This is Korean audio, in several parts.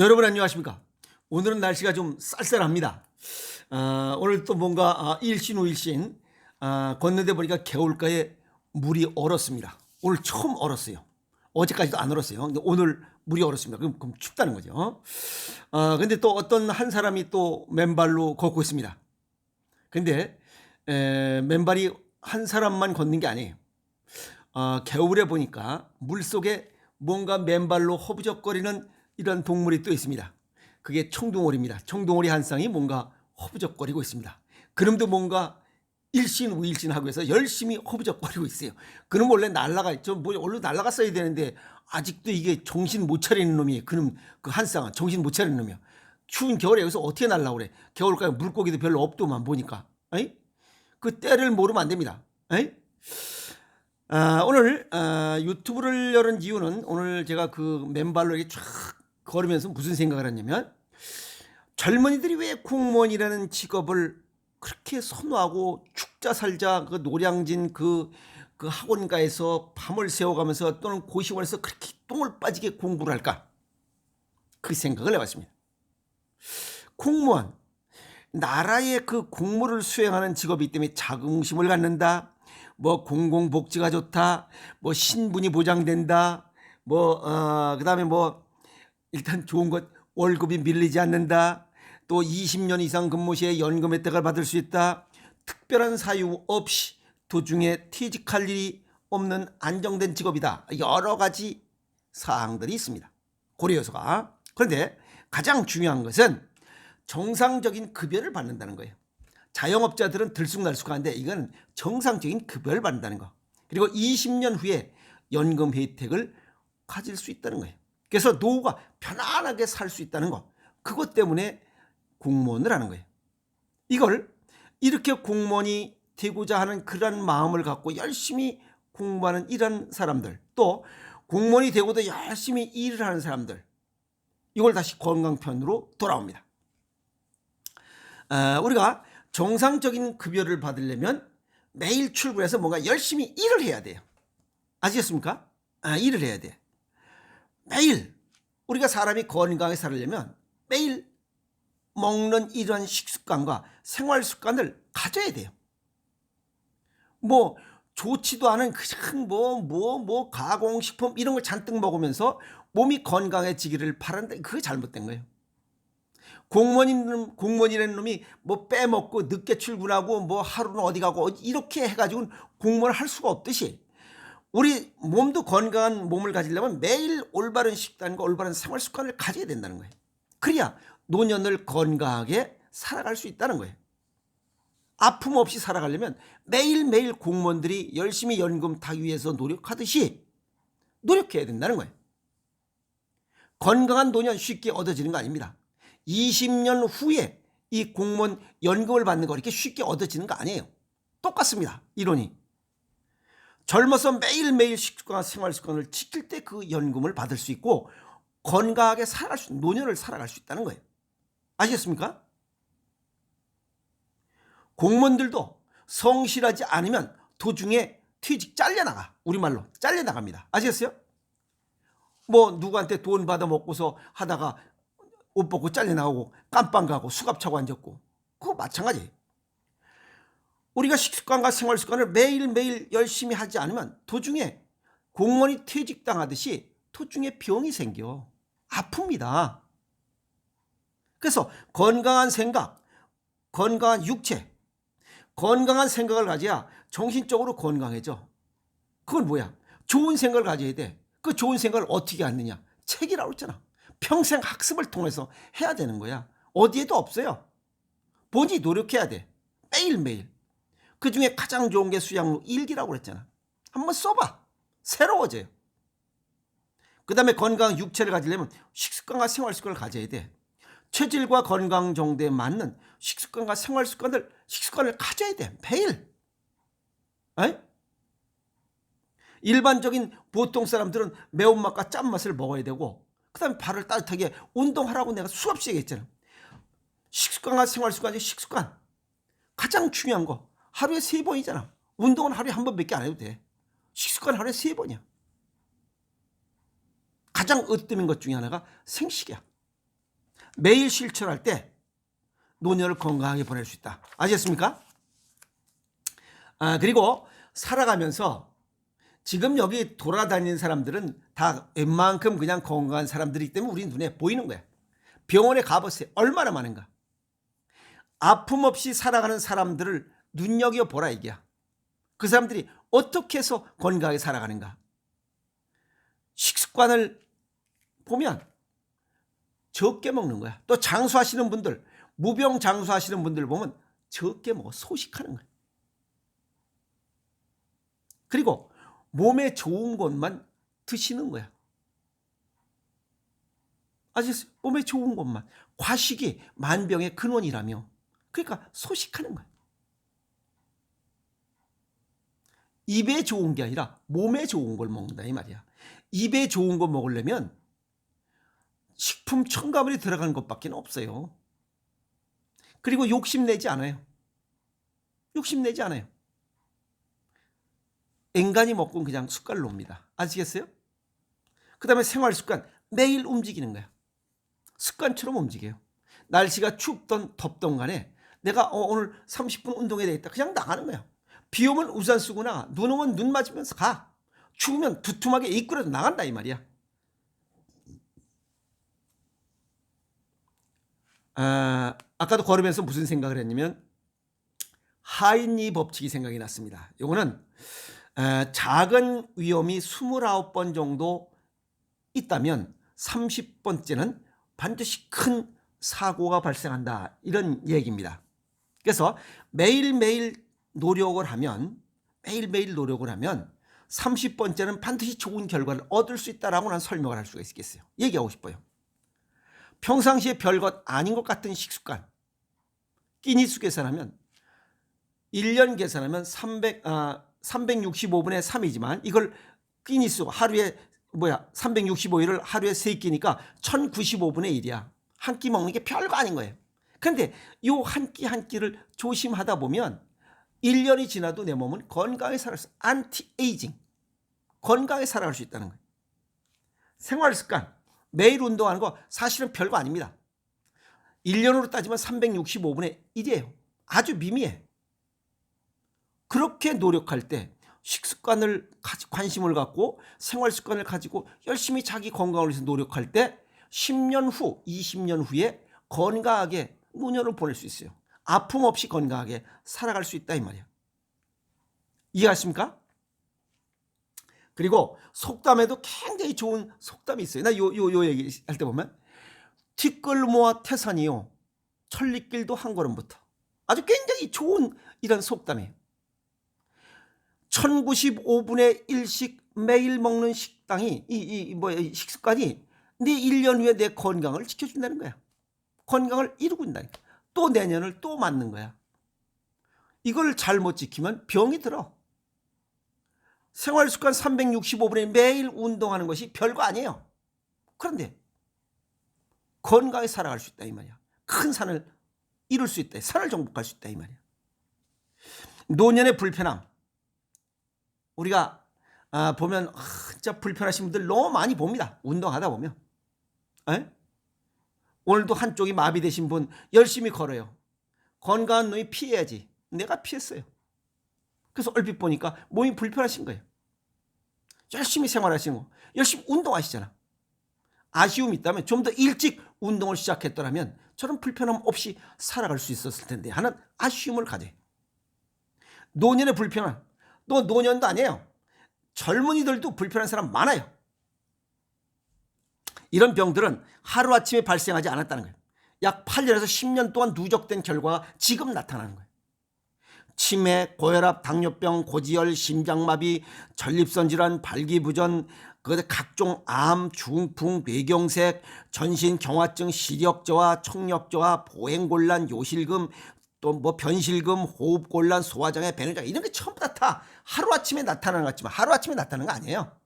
여러분 안녕하십니까? 오늘은 날씨가 좀 쌀쌀합니다. 아, 오늘 또 뭔가 아, 일신 우일신 아, 걷는데 보니까 개울가에 물이 얼었습니다. 오늘 처음 얼었어요. 어제까지도 안 얼었어요. 근데 오늘 물이 얼었습니다. 그럼, 그럼 춥다는 거죠. 아, 근데 또 어떤 한 사람이 또 맨발로 걷고 있습니다. 근데 에, 맨발이 한 사람만 걷는 게 아니에요. 아, 겨울에 보니까 물 속에 뭔가 맨발로 허부적거리는 이런 동물이 또 있습니다. 그게 청둥오리입니다. 청둥오리 한 쌍이 뭔가 허부적거리고 있습니다. 그놈도 뭔가 일신 우일신 하고 해서 열심히 허부적거리고 있어요. 그놈 원래 날라가 있죠. 뭐 원래 날라갔어야 되는데 아직도 이게 정신 못 차리는 놈이에요. 그놈 그 한 쌍은 정신 못 차리는 놈이야. 추운 겨울에 여기서 어떻게 날라오래? 겨울가에 물고기도 별로 없더만 보니까. 에이? 그 때를 모르면 안 됩니다. 에이? 아, 오늘 아, 유튜브를 열은 이유는 오늘 제가 그 맨발로 이렇게 쫙 걸으면서 무슨 생각을 했냐면 젊은이들이 왜 공무원이라는 직업을 그렇게 선호하고 축자 살자 그 노량진 그, 그 학원가에서 밤을 새워가면서 또는 고시원에서 그렇게 똥을 빠지게 공부를 할까? 그 생각을 해봤습니다. 공무원, 나라의 그 공무를 수행하는 직업이기 때문에 자긍심을 갖는다. 뭐 공공복지가 좋다. 뭐 신분이 보장된다. 뭐, 어, 그 다음에 뭐, 일단 좋은 것, 월급이 밀리지 않는다. 또 20년 이상 근무 시에 연금 혜택을 받을 수 있다. 특별한 사유 없이 도중에 퇴직할 일이 없는 안정된 직업이다. 여러 가지 사항들이 있습니다. 고려 요소가. 그런데 가장 중요한 것은 정상적인 급여를 받는다는 거예요. 자영업자들은 들쑥날쑥한데 이건 정상적인 급여를 받는다는 거. 그리고 20년 후에 연금 혜택을 가질 수 있다는 거예요. 그래서 노후가 편안하게 살 수 있다는 거. 그것 때문에 공무원을 하는 거예요. 이걸 이렇게 공무원이 되고자 하는 그런 마음을 갖고 열심히 공부하는 이런 사람들 또 공무원이 되고도 열심히 일을 하는 사람들 이걸 다시 건강편으로 돌아옵니다. 아, 우리가 정상적인 급여를 받으려면 매일 출근해서 뭔가 열심히 일을 해야 돼요. 아시겠습니까? 아, 일을 해야 돼. 매일 우리가 사람이 건강하게 살려면 매일 먹는 이런 식습관과 생활 습관을 가져야 돼요. 뭐 좋지도 않은 그냥 뭐 뭐 뭐 가공식품 이런 걸 잔뜩 먹으면서 몸이 건강해지기를 바란다. 그게 잘못된 거예요. 공무원인 공무원이라는 놈이 뭐 빼먹고 늦게 출근하고 뭐 하루는 어디 가고 이렇게 해가지고 공무원을 할 수가 없듯이 우리 몸도 건강한 몸을 가지려면 매일 올바른 식단과 올바른 생활 습관을 가져야 된다는 거예요. 그래야 노년을 건강하게 살아갈 수 있다는 거예요. 아픔 없이 살아가려면 매일매일 공무원들이 열심히 연금 타기 위해서 노력하듯이 노력해야 된다는 거예요. 건강한 노년 쉽게 얻어지는 거 아닙니다. 20년 후에 이 공무원 연금을 받는 거 이렇게 쉽게 얻어지는 거 아니에요. 똑같습니다. 이론이. 젊어서 매일매일 식습관 생활 습관을 지킬 때 그 연금을 받을 수 있고 건강하게 살아갈 수 노년을 살아갈 수 있다는 거예요. 아시겠습니까? 공무원들도 성실하지 않으면 도중에 퇴직 잘려나가. 우리말로 잘려나갑니다. 아시겠어요? 뭐 누구한테 돈 받아 먹고서 하다가 옷 벗고 잘려나가고 깜빵 가고 수갑 차고 앉았고 그거 마찬가지. 우리가 식습관과 생활 습관을 매일매일 열심히 하지 않으면 도중에 공무원이 퇴직당하듯이 도중에 병이 생겨. 아픕니다. 그래서 건강한 생각, 건강한 육체, 건강한 생각을 가져야 정신적으로 건강해져. 그건 뭐야? 좋은 생각을 가져야 돼. 그 좋은 생각을 어떻게 하느냐? 책이라고 했잖아. 평생 학습을 통해서 해야 되는 거야. 어디에도 없어요. 본인이 노력해야 돼. 매일매일. 그 중에 가장 좋은 게 수양로 일기라고 그랬잖아. 한번 써봐. 새로워져요. 그 다음에 건강한 육체를 가지려면 식습관과 생활 습관을 가져야 돼. 체질과 건강 정도에 맞는 식습관과 생활 습관을, 식습관을 가져야 돼. 매일. 에이? 일반적인 보통 사람들은 매운맛과 짠맛을 먹어야 되고, 그 다음에 발을 따뜻하게 운동하라고 내가 수없이 얘기했잖아. 식습관과 생활 습관, 식습관. 가장 중요한 거. 하루에 세 번이잖아. 운동은 하루에 한 번밖에 안 해도 돼. 식습관 하루에 세 번이야. 가장 으뜸인 것 중에 하나가 생식이야. 매일 실천할 때 노년을 건강하게 보낼 수 있다. 아시겠습니까? 아, 그리고 살아가면서 지금 여기 돌아다니는 사람들은 다 웬만큼 그냥 건강한 사람들이기 때문에 우리 눈에 보이는 거야. 병원에 가보세요. 얼마나 많은가. 아픔 없이 살아가는 사람들을 눈여겨보라 이게야. 그 사람들이 어떻게 해서 건강하게 살아가는가. 식습관을 보면 적게 먹는 거야. 또 장수하시는 분들, 무병 장수하시는 분들 보면 적게 먹어 소식하는 거야. 그리고 몸에 좋은 것만 드시는 거야. 아시겠어요? 몸에 좋은 것만. 과식이 만병의 근원이라며. 그러니까 소식하는 거야. 입에 좋은 게 아니라 몸에 좋은 걸 먹는다 이 말이야. 입에 좋은 거 먹으려면 식품 첨가물이 들어가는 것밖에 없어요. 그리고 욕심내지 않아요. 욕심내지 않아요. 앵간히 먹고 그냥 숟갈로 옵니다. 아시겠어요? 그 다음에 생활 습관 매일 움직이는 거야. 습관처럼 움직여요. 날씨가 춥던 덥던 간에 내가 어, 오늘 30분 운동해야 되겠다. 그냥 나가는 거야. 비 오면 우산 쓰거나 눈 오면 눈 맞으면서 가. 추우면 두툼하게 이끌어서 나간다 이 말이야. 아, 아까도 걸으면서 무슨 생각을 했냐면 하인리 법칙이 생각이 났습니다. 요거는 에, 작은 위험이 29번 정도 있다면 30번째는 반드시 큰 사고가 발생한다. 이런 얘기입니다. 그래서 매일매일 노력을 하면 매일매일 노력을 하면 30번째는 반드시 좋은 결과를 얻을 수 있다라고 난 설명을 할 수가 있겠어요. 얘기하고 싶어요. 평상시에 별것 아닌 것 같은 식습관. 끼니수 계산하면 1년 계산하면 300, 아, 365분의 3이지만 이걸 끼니수 하루에 뭐야 365일을 하루에 3끼니까 1095분의 1이야. 한 끼 먹는 게 별거 아닌 거예요. 근데 요 한 끼 한 끼를 조심하다 보면 1년이 지나도 내 몸은 건강하게 살아갈 수, 안티 에이징. 건강하게 살아갈 수 있다는 거예요. 생활 습관. 매일 운동하는 거 사실은 별거 아닙니다. 1년으로 따지면 365분의 1이에요. 아주 미미해. 그렇게 노력할 때 식습관을 관심을 갖고 생활 습관을 가지고 열심히 자기 건강을 위해서 노력할 때 10년 후, 20년 후에 건강하게 노년을 보낼 수 있어요. 아픔 없이 건강하게 살아갈 수 있다 이 말이야. 이해하십니까? 그리고 속담에도 굉장히 좋은 속담이 있어요. 나 요 요 요 얘기 할 때 보면 티끌 모아 태산이요 천리길도 한 걸음부터 아주 굉장히 좋은 이런 속담이에요. 1095분의 1씩 매일 먹는 식당이 이이뭐 식습관이 내 1년 후에 내 건강을 지켜준다는 거야. 건강을 이루고 있다니까. 또 내년을 또 맞는 거야. 이걸 잘못 지키면 병이 들어. 생활 습관 365분에 매일 운동하는 것이 별거 아니에요. 그런데 건강하게 살아갈 수 있다 이 말이야. 큰 산을 이룰 수 있다. 산을 정복할 수 있다 이 말이야. 노년의 불편함. 우리가 아, 보면 아, 진짜 불편하신 분들 너무 많이 봅니다. 운동하다 보면. 에? 오늘도 한쪽이 마비되신 분 열심히 걸어요. 건강한 놈이 피해야지. 내가 피했어요. 그래서 얼핏 보니까 몸이 불편하신 거예요. 열심히 생활하시는 거. 열심히 운동하시잖아. 아쉬움이 있다면 좀 더 일찍 운동을 시작했더라면 저런 불편함 없이 살아갈 수 있었을 텐데 하는 아쉬움을 가져요. 노년의 불편함. 또 노년도 아니에요. 젊은이들도 불편한 사람 많아요. 이런 병들은 하루아침에 발생하지 않았다는 거예요. 약 8년에서 10년 동안 누적된 결과가 지금 나타나는 거예요. 치매, 고혈압, 당뇨병, 고지혈, 심장마비, 전립선 질환, 발기부전, 그 각종 암, 중풍, 뇌경색, 전신 경화증, 시력 저하, 청력 저하, 보행 곤란, 요실금, 또 뭐 변실금, 호흡 곤란, 소화장애, 배뇨장 이런 게 다, 다 하루아침에 나타나는 것 같지만 하루아침에 나타나는 거 아니에요.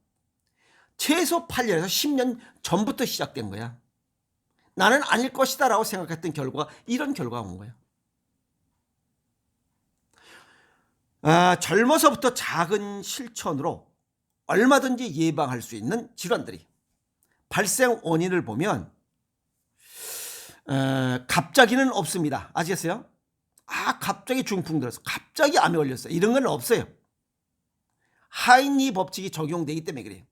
최소 8년에서 10년 전부터 시작된 거야. 나는 아닐 것이다 라고 생각했던 결과가 이런 결과가 온 거예요. 아, 젊어서부터 작은 실천으로 얼마든지 예방할 수 있는 질환들이 발생 원인을 보면 에, 갑자기는 없습니다. 아시겠어요? 아 갑자기 중풍 들었어. 갑자기 암에 걸렸어. 이런 건 없어요. 하인리 법칙이 적용되기 때문에 그래요.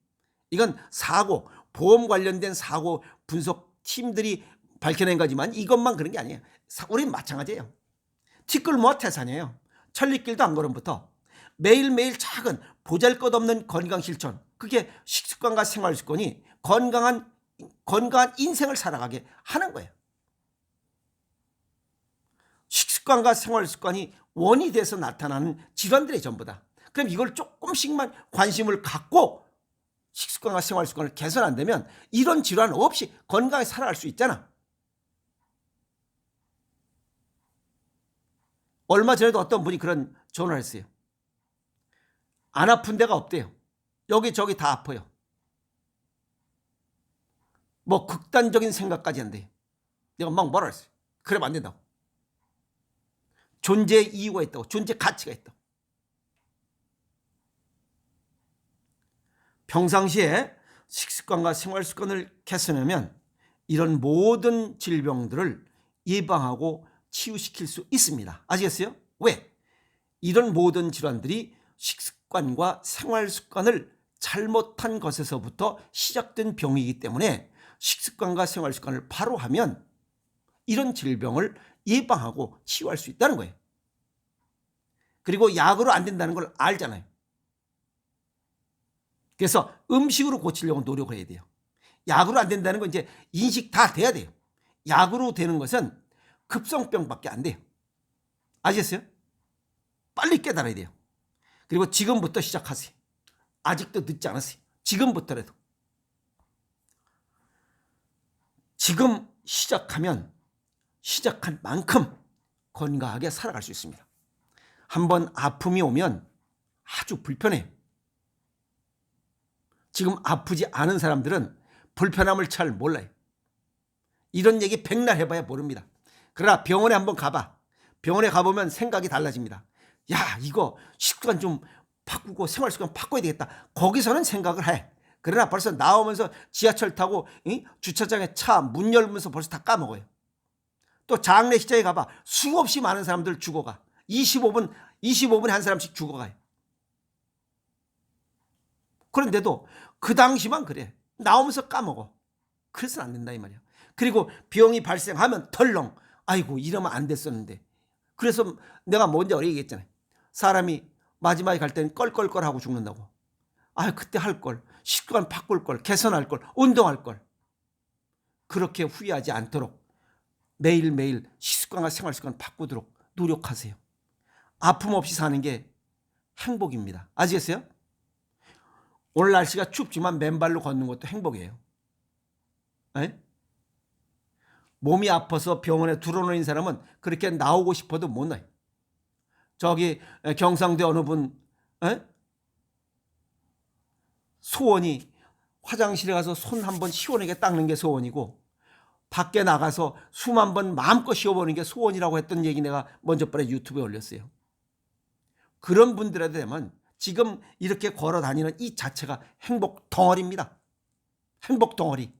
이건 사고, 보험 관련된 사고 분석 팀들이 밝혀낸 거지만 이것만 그런 게 아니에요. 사- 우리는 마찬가지예요. 티끌모아 태산이에요. 천리길도 안 걸음부터 매일매일 작은 보잘것없는 건강 실천. 그게 식습관과 생활 습관이 건강한 건강한 인생을 살아가게 하는 거예요. 식습관과 생활 습관이 원이 돼서 나타나는 질환들의 전부다. 그럼 이걸 조금씩만 관심을 갖고 식습관과 생활 습관을 개선한다면 이런 질환 없이 건강하게 살아갈 수 있잖아. 얼마 전에도 어떤 분이 그런 전화를 했어요. 안 아픈 데가 없대요. 여기저기 다 아파요. 뭐 극단적인 생각까지 한대요. 내가 막 뭐라 했어요. 그러면 안 된다고. 존재 이유가 있다고. 존재 가치가 있다고. 평상시에 식습관과 생활 습관을 개선하면 이런 모든 질병들을 예방하고 치유시킬 수 있습니다. 아시겠어요? 왜? 이런 모든 질환들이 식습관과 생활 습관을 잘못한 것에서부터 시작된 병이기 때문에 식습관과 생활 습관을 바로 하면 이런 질병을 예방하고 치유할 수 있다는 거예요. 그리고 약으로 안 된다는 걸 알잖아요. 그래서 음식으로 고치려고 노력을 해야 돼요. 약으로 안 된다는 건 이제 인식 다 돼야 돼요. 약으로 되는 것은 급성병밖에 안 돼요. 아시겠어요? 빨리 깨달아야 돼요. 그리고 지금부터 시작하세요. 아직도 늦지 않았어요. 지금부터라도. 지금 시작하면 시작한 만큼 건강하게 살아갈 수 있습니다. 한번 아픔이 오면 아주 불편해요. 지금 아프지 않은 사람들은 불편함을 잘 몰라요. 이런 얘기 백날 해봐야 모릅니다. 그러나 병원에 한번 가봐. 병원에 가보면 생각이 달라집니다. 야, 이거 식습관 좀 바꾸고 생활 습관 바꿔야 되겠다. 거기서는 생각을 해. 그러나 벌써 나오면서 지하철 타고 이? 주차장에 차 문 열면서 벌써 다 까먹어요. 또 장례식장에 가봐. 수없이 많은 사람들 죽어가. 25분, 25분에 한 사람씩 죽어가요. 그런데도 그 당시만 그래. 나오면서 까먹어. 그래서는 안 된다 이 말이야. 그리고 병이 발생하면 덜렁. 아이고 이러면 안 됐었는데. 그래서 내가 먼저 얘기했잖아요. 사람이 마지막에 갈 때는 껄껄껄 하고 죽는다고. 아 그때 할 걸. 식습관 바꿀 걸. 개선할 걸. 운동할 걸. 그렇게 후회하지 않도록 매일매일 식습관과 생활습관 바꾸도록 노력하세요. 아픔 없이 사는 게 행복입니다. 아시겠어요? 오늘 날씨가 춥지만 맨발로 걷는 것도 행복이에요. 에? 몸이 아파서 병원에 들어놓인 사람은 그렇게 나오고 싶어도 못 나요. 저기 경상도 어느 분 에? 소원이 화장실에 가서 손 한 번 시원하게 닦는 게 소원이고 밖에 나가서 숨 한 번 마음껏 쉬어보는 게 소원이라고 했던 얘기 내가 먼저 번에 유튜브에 올렸어요. 그런 분들한테 되면 지금 이렇게 걸어 다니는 이 자체가 행복 덩어리입니다. 행복 덩어리.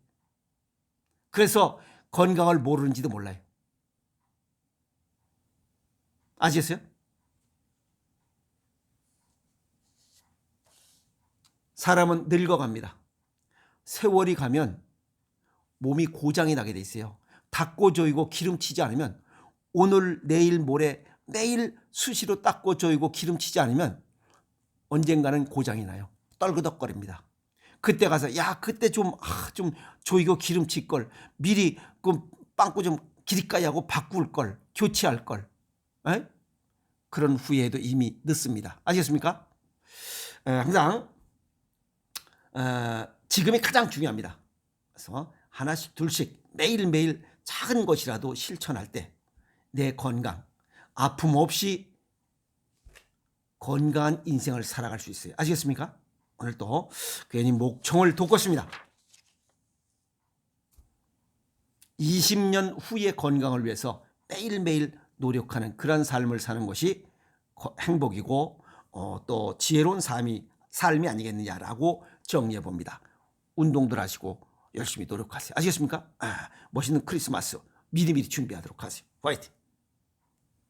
그래서 건강을 모르는지도 몰라요. 아시겠어요? 사람은 늙어갑니다. 세월이 가면 몸이 고장이 나게 돼 있어요. 닦고 조이고 기름치지 않으면 오늘 내일 모레 매일 수시로 닦고 조이고 기름치지 않으면 언젠가는 고장이 나요. 떨그덕거립니다. 그때 가서 야 그때 좀 아, 좀 조이고 기름칠 걸 미리 그 빵꾸 좀 기리까지 하고 바꿀 걸 교체할 걸 에? 그런 후회도 이미 늦습니다. 아시겠습니까? 에, 항상 어, 지금이 가장 중요합니다. 그래서 하나씩 둘씩 매일매일 작은 것이라도 실천할 때 내 건강 아픔 없이 건강한 인생을 살아갈 수 있어요. 아시겠습니까? 오늘 또 괜히 목청을 돋궜습니다. 20년 후의 건강을 위해서 매일매일 노력하는 그런 삶을 사는 것이 거- 행복이고 어, 또 지혜로운 삶이 삶이 아니겠느냐라고 정리해 봅니다. 운동들 하시고 열심히 노력하세요. 아시겠습니까? 아, 멋있는 크리스마스 미리미리 준비하도록 하세요. 화이팅!